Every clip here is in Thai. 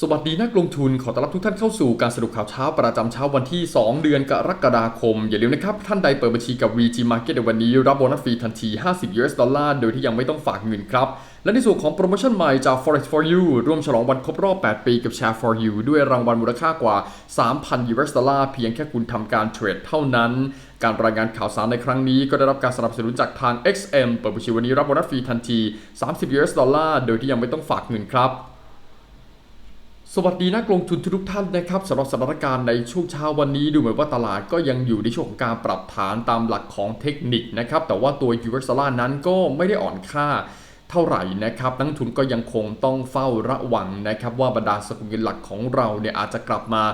สวัสดีนักลงทุนขอต้อนรับทุกท่านเข้าสู่การสรุปข่าวเช้าประจำเช้าวันที่ 2 เดือนกรกฎาคม อย่าลืมนะครับ ท่านใดเปิดบัญชีกับ VG Market ในวันนี้ รับโบนัสฟรีทันที 50 US ดอลลาร์โดยที่ยังไม่ต้องฝากเงินครับ และในส่วนของโปรโมชั่นใหม่จาก Forex for You ร่วมฉลองวันครบรอบ 8 ปีกับ Share for You ด้วยรางวัลมูลค่ากว่า 3,000 US ดอลลาร์เพียงแค่คุณทำการเทรดเท่านั้นการรายงานข่าวสารในครั้งนี้ก็ได้รับการสนับสนุนจากทาง XM เปิดบัญชีวันนี้รับโบนัสฟรีทันที 30 US ดอลลาร์โดยที่ยังไม่ต้องฝากเงินครับ สวัสดีนักลงทุนทุกท่านนะครับสำหรับสถานการณ์ในช่วงเช้าวันนี้ดูเหมือนว่าตลาดก็ยังอยู่ในช่วงของการปรับฐานตามหลักของเทคนิคนะครับแต่ว่าตัว US ดอลลาร์นั้นก็ไม่ได้อ่อนค่าเท่าไหร่นะครับนักลงทุนก็ยังคงต้องเฝ้าระวังนะครับว่าบรรดาสกุลเงินหลักของเราเนี่ยอาจจะกลับมา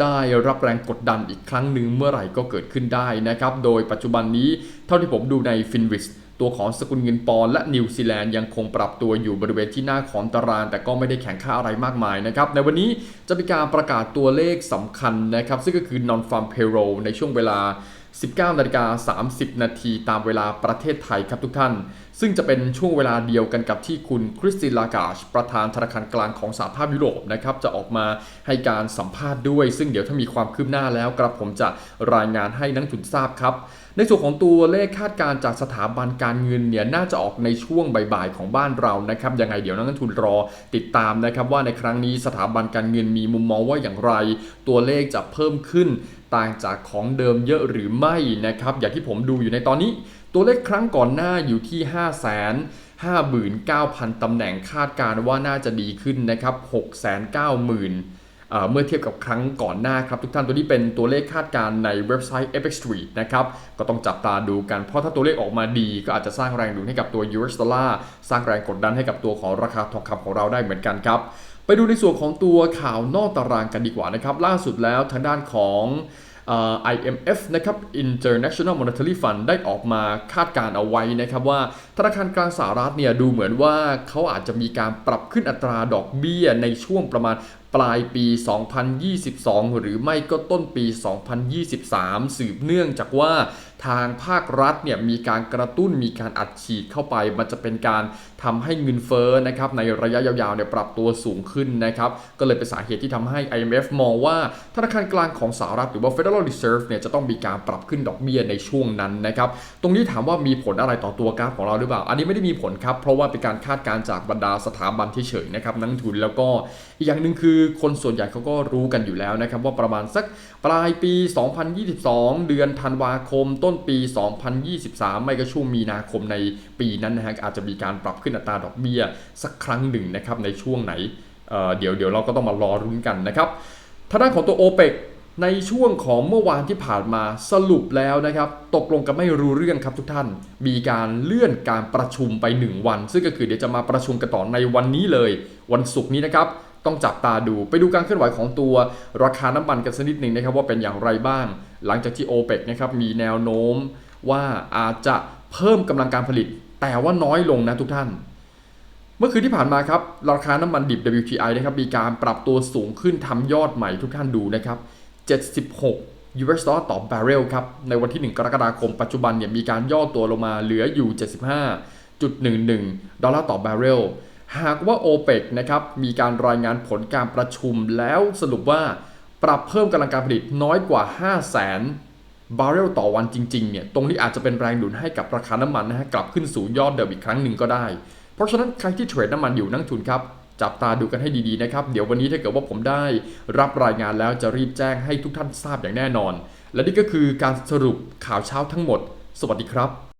ได้รับแรงกดดันอีกครั้งหนึ่งเมื่อไหร่ก็เกิดขึ้นได้นะครับโดยปัจจุบันนี้เท่าที่ผมดูใน Finwis ตัวของสกุลเงินปอนและนิวซีแลนด์ยังคงปรับตัวอยู่บริเวณที่หน้าของตาราง แต่ก็ไม่ได้แข็งค่าอะไรมากมายนะครับ ในวันนี้จะมีการประกาศตัวเลขสำคัญนะครับ ซึ่งก็คือ non farm payroll ในช่วงเวลา 19นาฬิกา30 นาทีตามเวลาประเทศไทยครับทุกท่าน ซึ่งจะเป็นช่วงเวลาเดียวกันกับที่คุณคริสตินลากาช ประธานธนาคารกลางของสหภาพยุโรปนะครับจะออกมาให้การสัมภาษณ์ด้วย ซึ่งเดี๋ยวถ้ามีความคืบหน้าแล้วกระผมจะรายงานให้นักทุนทราบครับ ในส่วนของตัวเลขคาดการจากสถาบันการเงินเนี่ยน่าจะออกในช่วงบ่ายๆของบ้านเรานะครับยังไงเดี๋ยวนักลงทุนรอติดตามนะครับว่าในครั้งนี้สถาบันการเงินมีมุมมองว่าอย่างไร ตัวเลขจะเพิ่มขึ้นต่างจากของเดิมเยอะหรือไม่นะครับอย่างที่ผมดูอยู่ในตอนนี้ ตัวเลขครั้งก่อนหน้าอยู่ที่5 5 9 0 0 0ตำแหน่งคาดการณ์ว่าน่าจะดีขึ้นนะครับ6 9 0 0 0เอ่อ เมื่อเทียบกับครั้งก่อนหน้าครับทุกท่านตัวนี้เป็นตัวเลขคาดการณ์ในเว็บไซต์ Apex Street นะครับก็ต้องจับตาดูกัน เพราะถ้าตัวเลขออกมาดี ก็อาจจะสร้างแรงดุลให้กับตัว US ดอลลาร์สร้างแรงกดดันให้กับตัวของราคาทองคำของเราได้เหมือนกันครับไปดูในส่วนของตัวข่าวนอกตารางกันดีกว่านะครับล่าสุดแล้วทางด้านของ IMF นะครับ International Monetary Fund ได้ออกมาคาดการณ์เอาไว้นะครับว่าธนาคารกลางสหรัฐเนี่ยดูเหมือนว่าเขาอาจจะมีการปรับขึ้นอัตราดอกเบี้ยในช่วงประมาณ ปลายปี 2022 หรือไม่ก็ต้นปี 2023 สืบเนื่องจากว่าทางภาครัฐเนี่ยมีการกระตุ้นมีการอัดฉีดเข้าไป มันจะเป็นการทำให้เงินเฟ้อนะครับในระยะยาวๆเนี่ยปรับตัวสูงขึ้นนะครับก็เลยเป็นสาเหตุที่ทำให้ IMF มองว่าธนาคารกลางของสหรัฐหรือว่า Federal Reserve เนี่ยจะต้องมีการปรับขึ้นดอกเบี้ยในช่วงนั้นนะครับตรงนี้ถามว่ามีผลอะไรต่อตัวกราฟของเราหรือเปล่า อันนี้ไม่ได้มีผลครับเพราะว่าเป็นการคาดการณ์จากบรรดาสถาบันเฉยๆนะครับนักทุนแล้วก็อีกอย่างหนึ่งคือคนส่วนใหญ่เขาก็รู้กันอยู่แล้วนะครับ ว่าประมาณสักปลายปี 2022 เดือนธันวาคม ต้นปี 2023 ไม่ก็ช่วงมีนาคมในปีนั้นนะฮะอาจจะมีการปรับขึ้นอัตราดอกเบี้ยสักครั้งหนึ่งนะครับในช่วงไหนเเดี๋ยวเดี๋ยวเราก็ต้องมารอรุ้นกันนะครับทางด้านของตัว OPEC ในช่วงของเมื่อวานที่ผ่านมาสรุปแล้วนะครับ ตกลงกันไม่รู้เรื่องครับทุกท่าน มีการเลื่อนการประชุมไป 1 วัน ซึ่งก็คือเดี๋ยวจะมาประชุมกันต่อในวันนี้เลย วันศุกร์นี้นะครับ ต้องจับตาดูไปดูการเคลื่อนไหวของตัวราคาน้ำมันกันสักนิดหนึ่งนะครับว่าเป็นอย่างไรบ้าง หลังจากที่ OPEC นะครับมีแนวโน้มว่าอาจจะเพิ่มกำลังการผลิต แต่ว่าน้อยลงนะทุกท่าน เมื่อคืนที่ผ่านมาครับราคาน้ำมันดิบ WTI นะครับมีการปรับตัวสูงขึ้นทำยอดใหม่ทุกท่านดูนะครับ 76 US ดอลลาร์ต่อบาร์เรลครับ ในวันที่ 1 กรกฎาคมปัจจุบันเนี่ยมีการย่อตัวลงมาเหลืออยู่ 75.11 ดอลลาร์ต่อบาร์เรล หากว่า OPEC นะครับมีการรายงานผลการประชุมแล้วสรุปว่าปรับเพิ่มกำลังการผลิตน้อยกว่า 5 0 0 0 0 0 บาร์เรลต่อวันจริงๆเนี่ยตรงนี้อาจจะเป็นแรงหนุนให้กับราคาน้ำมันนะฮะกลับขึ้นสู่ยอดเดิมอีกครั้งหนึ่งก็ได้ เพราะฉะนั้นใครที่เทรดน้ำมันอยู่นั่งทุนครับจับตาดูกันให้ดีๆนะครับ เดี๋ยววันนี้ถ้าเกิดว่าผมได้รับรายงานแล้วจะรีบแจ้งให้ทุกท่านทราบอย่างแน่นอน และนี่ก็คือการสรุปข่าวเช้าทั้งหมด สวัสดีครับ